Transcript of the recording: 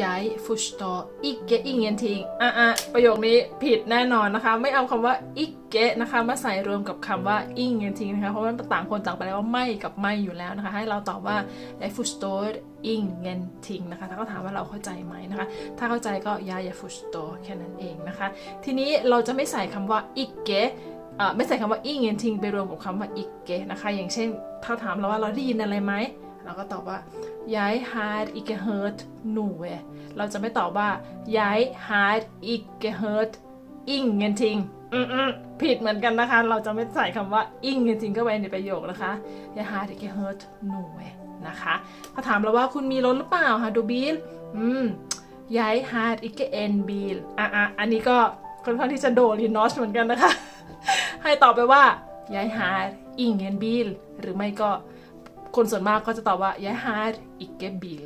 jag förstår icke ingenting อะอะประโยคนี้ผิดแน่นอนนะคะ ไม่เอาคำว่า icke นะคะ มาใส่รวมกับคำว่า ingenting นะคะ เพราะมันต่างคนต่างไปแล้วว่าไม่กับไม่อยู่แล้วนะคะ ให้เราตอบว่า jag förstår ingenting นะคะ ถ้าเขาถามว่าเราเข้าใจไหมนะคะ ถ้าเข้าใจก็ jag jag förstår แค่นั้นเองนะคะ ทีนี้เราจะไม่ใส่คำว่า icke เอ่อไม่ใส่คำว่า ingenting ไปรวมกับคำว่า icke นะคะ อย่างเช่น ถ้าถามเราว่าเราได้ยินอะไรไหมเราก็ตอบว่า jeg har ikke hørt noe เราจะไม่ตอบว่า jeg har ikke hørt ingenting อืมๆผิดเหมือนกันนะคะ เราจะไม่ใส่คำว่า ingenting เข้าไปในประโยคนะคะ jeg har ikke hørt noe นะคะถ้าถามเราว่าคุณมีรถหรือเปล่าคะดูบิลอืม jeg har ikke en bil อะอะอันนี้ก็ค่อนข้างที่จะโดลินอสเหมือนกันนะคะ ให้ตอบไปว่า jeg har ingen bil หรือไม่ก็ คนส่วนมากก็จะตอบว่า jeg har ikke bil